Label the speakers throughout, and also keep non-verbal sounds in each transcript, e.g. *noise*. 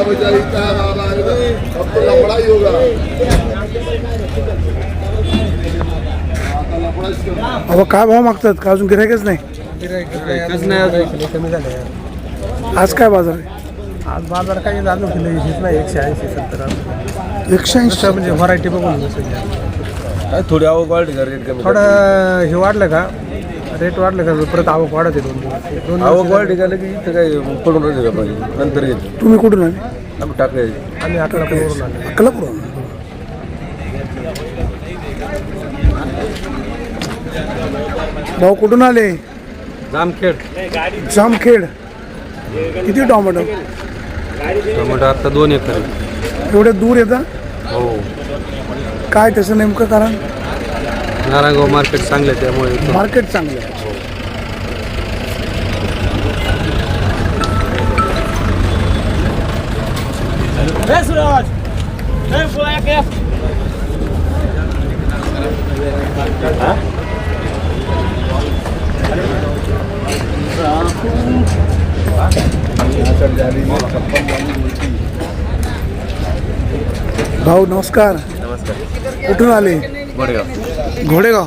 Speaker 1: अब तो लफड़ा ही होगा आता लफड़ा इसका
Speaker 2: अहो काय भाव मागतात? का अजून गिरायकच नाही?
Speaker 3: गिराईकच नाही अजून. कमी झाले.
Speaker 2: आज काय बाजार आहे?
Speaker 3: आज बाजार काही झालं किलो हेच नाही एकशे ऐंशी सत्तर
Speaker 2: एकशे ऐंशी?
Speaker 3: म्हणजे व्हरायटी बघून सध्या
Speaker 4: काय थोडी का रेट कमी
Speaker 3: थोडं हे वाढलं का? रेट वाढलं का? परत आवक वाढत आहे दोन दिवस. दोन
Speaker 4: आवक
Speaker 3: दिवस
Speaker 4: वाढली का की इथं काय पडून राहते का पाहिजे? नंतर येते
Speaker 2: तुम्ही कुठून आले?
Speaker 4: आम्ही टाकायचे
Speaker 3: आम्ही अकरापूरवरून आलो.
Speaker 2: अक्कलापूर भाऊ कुठून आले?
Speaker 3: जामखेड.
Speaker 2: जामखेड. किती टोमॅटो?
Speaker 3: टोमॅटो आता दोन एकर आहे.
Speaker 2: एवढे दूर येता
Speaker 3: हो.
Speaker 2: काय त्याचं नेमकं कारण?
Speaker 3: नारायणगाव मार्केट चांगलं आहे त्यामुळे
Speaker 2: मार्केट चांगलं आहे. भाऊ नमस्कार.
Speaker 4: नमस्कार
Speaker 2: कुठून आले? घोडेगाव?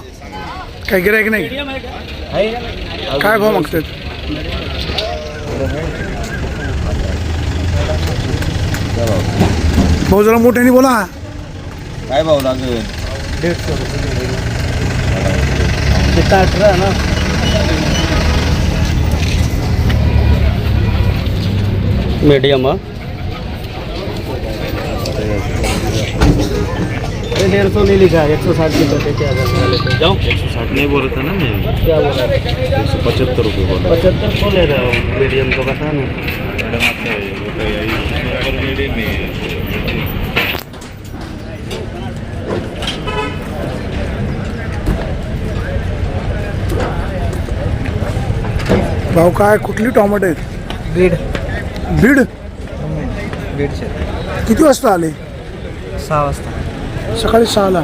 Speaker 2: काय गिरायक नाही? काय भाव मागतात भाऊ जरा मोठ्याने बोला.
Speaker 4: काय भाव लागेल?
Speaker 5: मीडियम डेढ़ सौ नहीं लिखा है एक सौ साठ की तो क्या जाओ। एक सौ साठ नहीं बोल रहा था ना मैं क्या बोल? रहा एक सौ पचहत्तर रुपये बोल। पचहत्तर को ले रहा हूँ? मीडियम तो बता ना।
Speaker 2: भाऊ काय कुठली टोमॅटो आहेत?
Speaker 3: बीड.
Speaker 2: बीड?
Speaker 3: बीडचे.
Speaker 2: किती वाजता आले?
Speaker 3: सहा वाजता.
Speaker 2: सकाळी सहाला.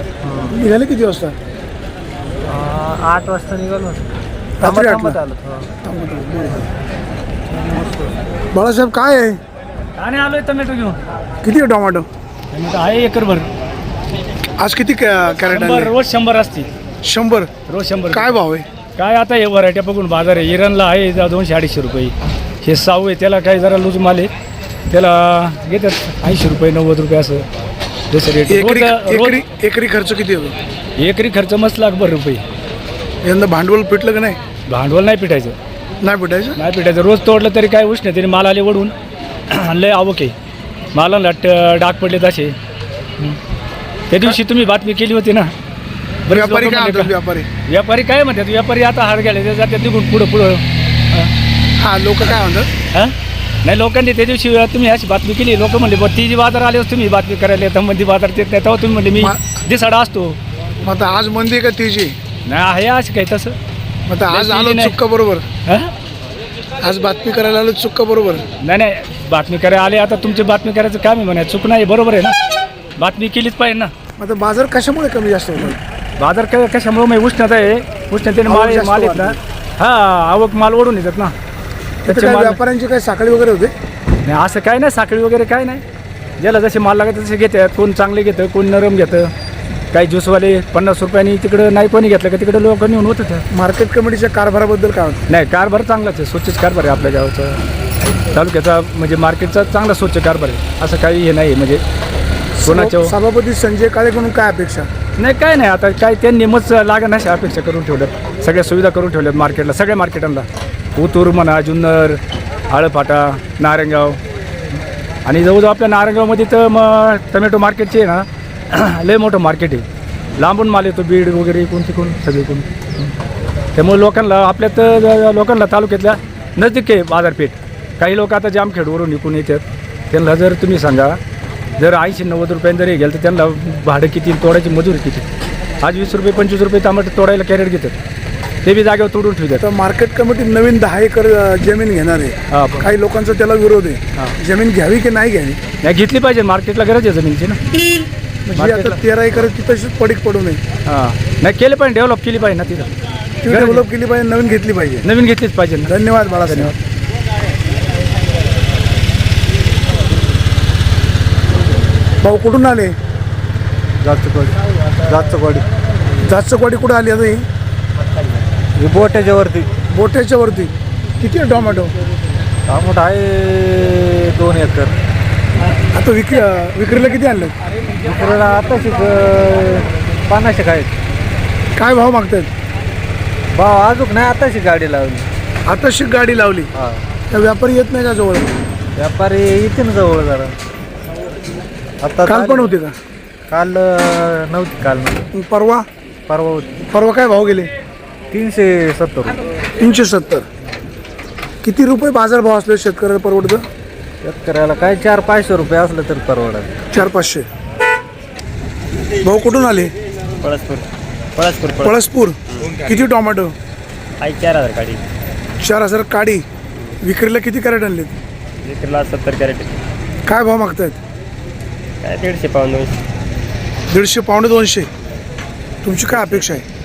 Speaker 2: निघाले किती वाजता?
Speaker 3: आठ वाजता निघालो
Speaker 2: रात्री
Speaker 3: थांबत
Speaker 2: आठला?
Speaker 3: आलो
Speaker 2: बाळासाहेब काय आहे?
Speaker 5: आणि आलोय टोमॅटो घेऊन.
Speaker 2: किती आहे टोमॅटो?
Speaker 5: टोमॅटो आहे एकरभर
Speaker 2: आज किती कॅ- कॅरेट
Speaker 5: शंभर रोज शंभर असते
Speaker 2: शंभर?
Speaker 5: रोज शंभर.
Speaker 2: काय भाव आहे?
Speaker 5: काय आता हे व्हरायटी बघून बाजार आहे. इराणला आहे जा दोनशे अडीचशे रुपये. हे साऊ आहे त्याला काय जरा लूज माल आहे. त्याला घेतात ऐंशी रुपये नव्वद रुपये असं. जसं रेट
Speaker 2: एकरी
Speaker 5: रोज
Speaker 2: एकरी
Speaker 5: रोज
Speaker 2: एकरी खर्च किती होतो?
Speaker 5: एकरी खर्च मस्त लाखभर रुपये.
Speaker 2: यंदा भांडवल पिटलं का नाही?
Speaker 5: भांडवल नाही पिटायचं.
Speaker 2: नाही पिटायचं?
Speaker 5: नाही पिटायचं. रोज तोडलं तरी काय उष्ण तरी माल आले ओढून. *clears throat* लय आवक आहे. मालाला ट- डाग पडले तसे हं. त्या दिवशी तुम्ही बातमी केली होती ना? बरेच
Speaker 2: व्यापारी काय
Speaker 5: म्हणले
Speaker 2: म्हणतात
Speaker 5: का-
Speaker 2: व्यापारी?
Speaker 5: व्यापारी काय म्हणतात? व्यापारी आता हार गेले ते जातात निघून पुढं पुढं.
Speaker 2: हा लोक काय म्हणतात?
Speaker 5: हां? नाही लोकांनी त्या दिवशी तुम्ही अशी बातमी केली. लोक म्हणले बा ती जी बाजार आले तुम्ही बातमी करायला येतं. मंदी बाजार येत नाही तेव्हा तुम्ही म्हणले मी दिसाडा असतो.
Speaker 2: मग आता आज मंदी आहे का तिची
Speaker 5: नाही आहे असं काही तसं.
Speaker 2: मग आता आज आलो
Speaker 5: नाही.
Speaker 2: चुक्का बरोबर.
Speaker 5: हां?
Speaker 2: आज बातमी करायला आलो चुक्का बरोबर.
Speaker 5: नाही नाही बातमी करायला आले आता तुमची बातमी करायचं काम आहे म्हणा. चूक नाही बरोबर आहे ना. बातमी केलीच पाहिजे ना.
Speaker 2: मग आता बाजार कशामुळे कमी जास्त होतात
Speaker 5: बाजार कशामुळे? मग उष्णता आहे. उष्णतेने
Speaker 2: आवक
Speaker 5: माल
Speaker 2: जास्त
Speaker 5: माल येत ना हा आवक माल ओढून येतात ना. त्याचे
Speaker 2: काय
Speaker 5: माल
Speaker 2: व्यापाऱ्यांची काय साखळी वगैरे होते?
Speaker 5: नाही असं काय नाही साखळी वगैरे काय नाही. ज्याला जसे माल लागत तसे घेतात कोण चांगले घेतं कोण नरम घेतं. काही ज्यूसवाले पन्नास रुपयांनी तिकडं नाही कोणी घेतलं का तिकडं लोक नेऊन होत होतं.
Speaker 2: मार्केट कमिटीच्या कारभाराबद्दल काय म्हणतात?
Speaker 5: नाही कारभार चांगलाच आहे स्वच्छच कारभार आहे आपल्या गावाचा. तालुक्याचा म्हणजे मार्केटचा चांगला स्वच्छ कारभार आहे. असं काही हे नाही म्हणजे कोणाच्या
Speaker 2: सभापती संजय काळेकडून काय अपेक्षा?
Speaker 5: नाही काय नाही. आता काय त्यांनी मच लागण अशा अपेक्षा करून ठेवल्यात. सगळ्या सुविधा करून ठेवल्यात मार्केटला सगळ्या मार्केटांना उतूर म्हणा जुन्नर आळपाटा नारंगाव. आणि जवळजवळ आपल्या नारंगावमध्ये तर मग टमॅटो मार्केटचे आहे ना *clears throat* लय मोठं मार्केट आहे. लांबून माल येतो बीड वगैरे कोण तिकडून सगळीकडून. त्यामुळे लोकांना आपल्या तर लोकांना तालुक्यातल्या नजदीक आहे बाजारपेठ. काही लोक आता जामखेडवरून इकून येतात. त्यांना जर तुम्ही सांगा जर ऐंशी नव्वद रुपयांनी जरी गेलं तर त्यांना भाडं किती तोडायची मजुरी किती? आज वीस रुपये पंचवीस रुपये टमाटर तोडायला कॅरेट घेतात. ते बी जागेवर तोडून ठेवतात.
Speaker 2: तर मार्केट कमिटी नवीन दहा एकर अ, जमीन घेणार आहे.
Speaker 5: हा बरं.
Speaker 2: काही लोकांचा त्याला विरोध आहे. जमीन घ्यावी की नाही घ्यावी?
Speaker 5: नाही घेतली पाहिजे. मार्केटला गरज आहे जमिनीची ना.
Speaker 2: म्हणजे
Speaker 5: मार्केटला.
Speaker 2: तेरा एकर तिथं पडीक पडू नये.
Speaker 5: हां. नाही केलं पाहिजे डेव्हलप केली पाहिजे ना तिथं.
Speaker 2: ती
Speaker 5: गरज
Speaker 2: डेव्हलप केली पाहिजे नवीन घेतली पाहिजे.
Speaker 5: नवीन घेतलीच पाहिजे ना.
Speaker 2: धन्यवाद बाळासाहेब. भाऊ कुठून आले?
Speaker 3: जातचकवाडी जातचकवाडी
Speaker 2: जास्तकवाडी कुठं आली आता ही?
Speaker 3: हे बोट्याच्या वरती.
Speaker 2: बोट्याच्या वरती. किती आहे टोमॅटो?
Speaker 3: टमाट आहे दोन एकर.
Speaker 2: आता विक्री विक्रीला किती आणलं
Speaker 3: दुसऱ्याला आताच पन्नासशे काय?
Speaker 2: काय भाव मागतायत?
Speaker 3: भाव अजून नाही आताशी गाडी लावली.
Speaker 2: आता शिक गाडी लावली.
Speaker 3: हा.
Speaker 2: त्या व्यापारी येत नाही का जवळ?
Speaker 3: व्यापारी येते ना जवळ जरा. आता
Speaker 2: काल पण होते का?
Speaker 3: काल अं, नव्हती काल. नव्हती.
Speaker 2: परवा?
Speaker 3: परवा होती.
Speaker 2: परवा काय भाव गेले?
Speaker 3: तीनशे सत्तर रुपये.
Speaker 2: तीनशे सत्तर. किती रुपये बाजार भाव असले शेतकऱ्याला परवडतं?
Speaker 3: शेतकऱ्याला काय चार पाचशे रुपये असलं तर परवडत.
Speaker 2: चार पाचशे. भाऊ कुठून आले?
Speaker 6: पळसपूर. पळसपूर पळ
Speaker 2: पळसपूर. किती टोमॅटो?
Speaker 6: आई चार हजार काढी
Speaker 2: चार हजार काडी. विक्रीला किती कॅरेट आणलेत?
Speaker 6: विक्रीला सत्तर कॅरेट.
Speaker 2: काय भाव मागतायत?
Speaker 6: काय दीडशे पाऊन दोनशे.
Speaker 2: दीडशे पावणे दोनशे. तुमची काय अपेक्षा आहे?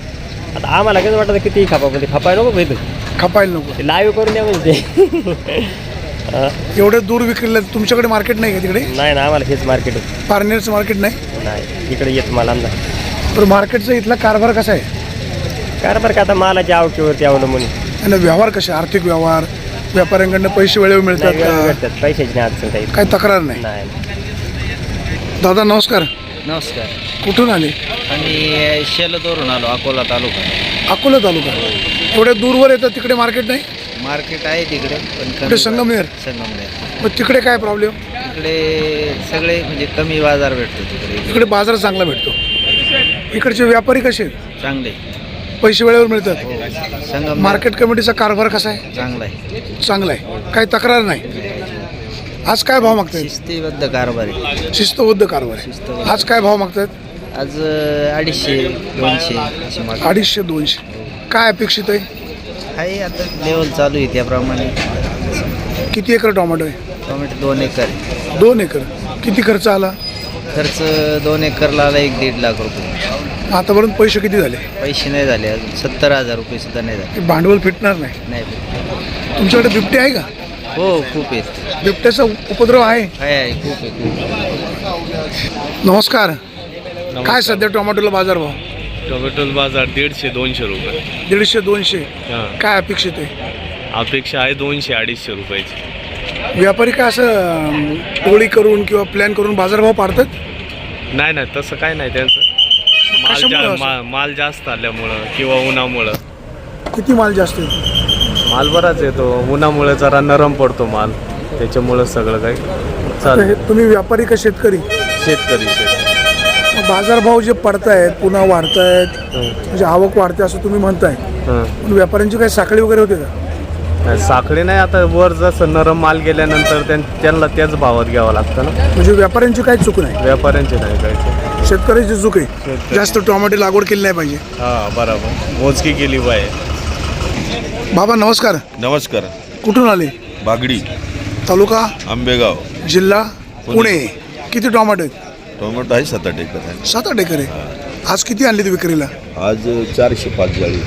Speaker 6: आता आम्हाला कसं वाटतं किती खापा ते खापाय नको भेटू.
Speaker 2: खपायला नको.
Speaker 6: लाईव्ह करून द्या म्हणजे. *laughs* हा,
Speaker 2: एवढे दूर विक्रीला तुमच्याकडे मार्केट नाही का तिकडे?
Speaker 6: नाही ना आम्हाला हेच मार्केट
Speaker 2: पारनेरचं मार्केट नाही?
Speaker 6: नाही इकडे येत मला आमदा
Speaker 2: तर मार्केटचा इथला कारभार कसा आहे?
Speaker 6: कारण बरं का आता मालाच्या आवकीवरती अवलंबून
Speaker 2: आणि व्यवहार कसे? आर्थिक व्यवहार व्यापाऱ्यांकडनं पैसे वेळेवर मिळतात
Speaker 6: नाही, वेळेवर
Speaker 2: का?
Speaker 6: भेटतात पैशाची नाही अडचण काही.
Speaker 2: काही तक्रार नाही?
Speaker 6: नाही.
Speaker 2: दादा नमस्कार.
Speaker 7: नमस्कार.
Speaker 2: कुठून आले?
Speaker 7: आम्ही शेलदवरून आलो अकोला तालुका.
Speaker 2: अकोला तालुका. एवढ्या दूरवर येतात तिकडे मार्केट नाही?
Speaker 7: मार्केट आहे तिकडे पण
Speaker 2: संगमनेर?
Speaker 7: संगमनेर.
Speaker 2: मग तिकडे काय प्रॉब्लेम
Speaker 7: तिकडे सगळे म्हणजे कमी बाजार भेटतो तिकडे.
Speaker 2: तिकडे बाजार चांगला भेटतो. इकडचे व्यापारी कसे आहेत?
Speaker 7: चांगले.
Speaker 2: पैसे वेळेवर मिळतात.
Speaker 7: संगम
Speaker 2: मार्केट कमिटीचा कारभार कसा आहे?
Speaker 7: चांगला आहे.
Speaker 2: चांगला आहे. काही तक्रार नाही? आज काय भाव मागतायत?
Speaker 7: शिस्तीबद्ध कारभार आहे.
Speaker 2: शिस्तबद्ध कारभार आहे. आज काय भाव मागतायत?
Speaker 7: आज अं, अडीचशे दोनशे अशी
Speaker 2: अडीचशे दोनशे. काय अपेक्षित आहे?
Speaker 7: आहे आता लेवल चालू आहे त्याप्रमाणे.
Speaker 2: किती एकर टोमॅटो आहे?
Speaker 7: टोमॅटो दोन एकर आहे.
Speaker 2: दोन एकर. किती खर्च आला?
Speaker 7: खर्च दोन एकरला आला एक दीड लाख रुपये.
Speaker 2: आतापर्यंत पैसे किती झाले?
Speaker 7: पैसे नाही झाले अजून. सत्तर हजार रुपये सुद्धा नाही झाले.
Speaker 2: हे भांडवल फिटणार नाही.
Speaker 7: नाही
Speaker 2: तुमच्याकडे बिबटे आहे का?
Speaker 7: हो खूप आहेत.
Speaker 2: बिबट्याचा उपद्रव आहे?
Speaker 7: आहे आहे खूप आहे खूप
Speaker 2: नमस्कार. काय सध्या टोमॅटोला बाजार भाव?
Speaker 8: टोमॅटो बाजार दीडशे दोनशे रुपये.
Speaker 2: दीडशे दोनशे.
Speaker 8: हां.
Speaker 2: काय अपेक्षित आहे?
Speaker 8: अपेक्षा आहे दोनशे अडीचशे रुपयाची.
Speaker 2: व्यापारी काय असं अं, टोळी करून किंवा प्लॅन करून बाजारभाव पाडतात?
Speaker 8: नाही नाही तसं काय नाही. त्यांचं माल
Speaker 2: कशामुळं
Speaker 8: जा
Speaker 2: असं?
Speaker 8: मा- माल जास्त आल्यामुळं किंवा उन्हामुळं.
Speaker 2: किती माल जास्त आहे?
Speaker 8: माल बराच येतो उन्हामुळे जरा नरम पडतो माल. त्याच्यामुळं सगळं काही चालेल
Speaker 2: हे तुम्ही व्यापारी का शेतकरी?
Speaker 8: शेतकरी
Speaker 2: बाजारभाव जे पडतायत पुन्हा वाढतायत म्हणजे आवक वाढते असं तुम्ही म्हणताय.
Speaker 8: हं.
Speaker 2: पण व्यापाऱ्यांची काही साखळी वगैरे होते का?
Speaker 8: नाही, साखळी नाही. आता वर जसं नरम माल गेल्यानंतर त्यां- त्यांना त्याच भावात घ्यावं लागतं ना.
Speaker 2: म्हणजे व्यापाऱ्यांची काही चूक नाही?
Speaker 8: व्यापाऱ्यांचे नाही काय
Speaker 2: शेतकऱ्याची चूक आहे.
Speaker 8: शेतकरी.
Speaker 2: जास्त टोमॅटो लागवड केली नाही पाहिजे.
Speaker 8: हां बरोबर. मोजकी केली पाहिजे.
Speaker 2: बाबा नमस्कार.
Speaker 1: नमस्कार.
Speaker 2: कुठून आले?
Speaker 1: बागडी.
Speaker 2: तालुका?
Speaker 1: आंबेगाव.
Speaker 2: जिल्हा? पुणे. किती टोमॅटो आहेत?
Speaker 1: टोमॅटो आहे सात आठ एकर आहे.
Speaker 2: सात आठ एकर आहे. आज किती आणली विक्रीला?
Speaker 1: आज चारशे पाच जाळी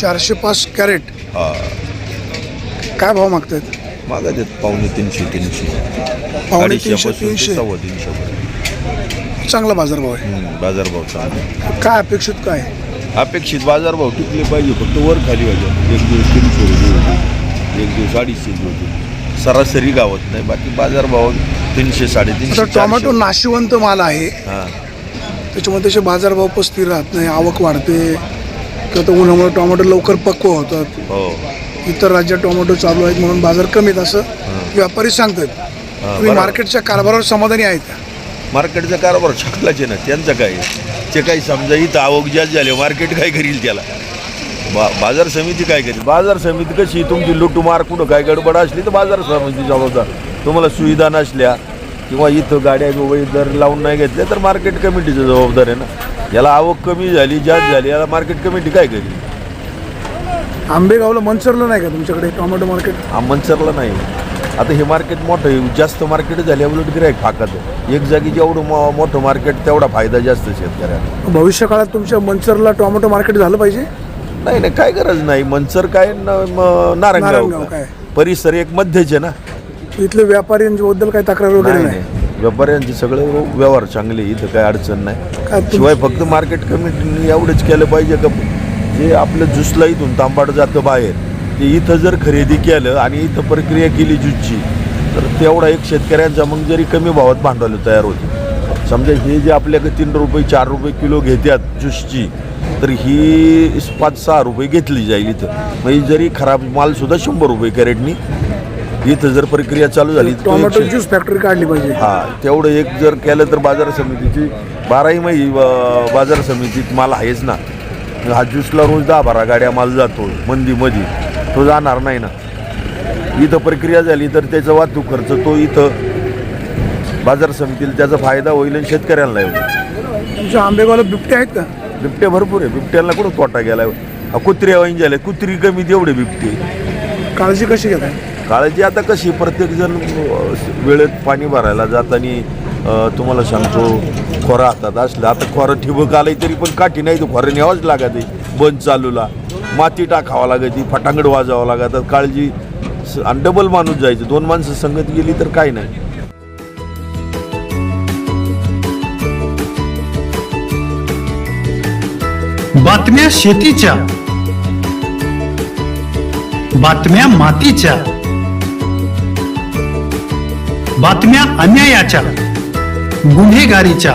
Speaker 2: चारशे पाच कॅरेट.
Speaker 1: हा.
Speaker 2: काय भाव मागतायत?
Speaker 1: मागा देत पावणे तीनशे तीनशे.
Speaker 2: पावणे तीनशे
Speaker 1: अडीचशेपासून ते
Speaker 2: तीनशे.
Speaker 1: सव्वा तीनशे
Speaker 2: चांगला बाजारभाव आहे.
Speaker 1: बाजारभाव चांगला
Speaker 2: काय अपेक्षित काय?
Speaker 1: अपेक्षित बाजारभाव टिकले पाहिजे फक्त वर खाली व्हायचं. एक दिवस तीनशे रुपये होते एक दिवस अडीचशे होते. सरासरी गावात नाही बाकी बाजारभाव तीनशे साडेतीनशे
Speaker 2: टोमॅटो नाशिवंत माल आहे. त्याच्यामध्ये तसे बाजारभाव पण स्थिर राहत नाही आवक वाढते. किंवा तर उन्हामुळे टोमॅटो लवकर पक्व होतात.
Speaker 1: हो.
Speaker 2: इतर राज्यात टोमॅटो चालू आहेत म्हणून बाजार कमी आहेत असं व्यापारी सांगतात. तुम्ही. मार्केटच्या कारभारावर समाधानी आहेत
Speaker 1: मार्केटचा कारभार छकलाच ना त्यांचं काय आहे? ते काही समजा इथं आवक जास्त झाले मार्केट काय करील त्याला? बा बाजार समिती काय करेल? बाजार समिती कशी? तुमची लुटमार कुठं? काय गडबड असली तर बाजार समिती जबाबदार. तुम्हाला सुविधा नसल्या किंवा इथं गाड्या वगैरे जर लावून नाही घेतल्या तर मार्केट कमिटीचं जबाबदार आहे ना. याला आवक कमी झाली जास्त झाली याला मार्केट कमिटी काय करेल?
Speaker 2: आंबेगावला मनसरलं नाही का तुमच्याकडे? Tomato market?
Speaker 1: आमंचरला नाही. आता हे मार्केट मोठं आहे. जास्त मार्केट झाले उलट गिरायक फाकात एक जागी जेवढं मो- मोठं मार्केट तेवढा फायदा जास्त शेतकऱ्याला
Speaker 2: भविष्य काळात तुमच्या मनसरला टोमॅटो मार्केट झालं पाहिजे?
Speaker 1: नाही नाही काय गरज नाही. मनसर काय न- म- नारायणगाव
Speaker 2: नारायणगाव
Speaker 1: काय?
Speaker 2: काय?
Speaker 1: परिसर एक मध्यच आहे ना.
Speaker 2: इथले व्यापाऱ्यांबद्दल काही तक्रार वगैरे
Speaker 1: नाही
Speaker 2: नाही?
Speaker 1: नाही. व्यापाऱ्यांचे सगळे व्यवहार चांगले इथं काही अडचण नाही.
Speaker 2: काय तुम-
Speaker 1: शिवाय फक्त मार्केट कमिटीने एवढंच केलं पाहिजे का? जे आपलं ज्यूसला इथून तांबाड जातं बाहेर. ते इथं जर खरेदी केलं आणि इथं प्रक्रिया केली ज्यूसची तर तेवढा एक शेतकऱ्यांचा मग जरी कमी भावात भांडवल तयार होते. समजा हे जे आपल्याकडे तीन रुपये चार रुपये किलो घेतात ज्यूसची तर ही पाच सहा रुपये घेतली जाईल इथं. म्हणजे जरी खराब मालसुद्धा शंभर रुपये कॅरेटनी इथं जर प्रक्रिया चालू झाली
Speaker 2: टोमॅटो ज्यूस फॅक्टरी काढली पाहिजे.
Speaker 1: हा तेवढं एक जर केलं तर बाजार समितीची बाराही महिने बाजार समितीत माल आहेच ना. हा ज्यूसला रोज दहा बारा गाड्या माल जातो मंदी मधी तो जाणार नाही ना. इथं प्रक्रिया झाली तर त्याचा वाहतूक खर्च तो इथं बाजार समितीला त्याचा फायदा होईल आणि शेतकऱ्यांना होईल.
Speaker 2: तुमच्या आंबेगावला बिबटे आहेत का?
Speaker 1: बिबट्या भरपूर आहे. बिबट्याला कुठं तोटा गेलाय हा कुत्र्या वाईन झाले कुत्री कमी तेवढे बिबटे.
Speaker 2: काळजी कशी घेताय?
Speaker 1: काळजी आता कशी? प्रत्येकजण वेळेत पाणी भरायला जाताना तुम्हाला सांगतो खोरा हातात असलं. आता खोरं ठिबक आलंय तरी पण काठी नाही तर खोरं न्यावंच लागत आहे. बंद चालूला. माती टाकावं लागायची फटांगड वाजावं लागतात काळजी आणि डबल माणूस जायचं. दोन माणसं संगत गेली तर काय नाही.
Speaker 9: बातम्या शेतीच्या बातम्या मातीच्या बातम्या अन्यायाच्या गुन्हेगारीच्या.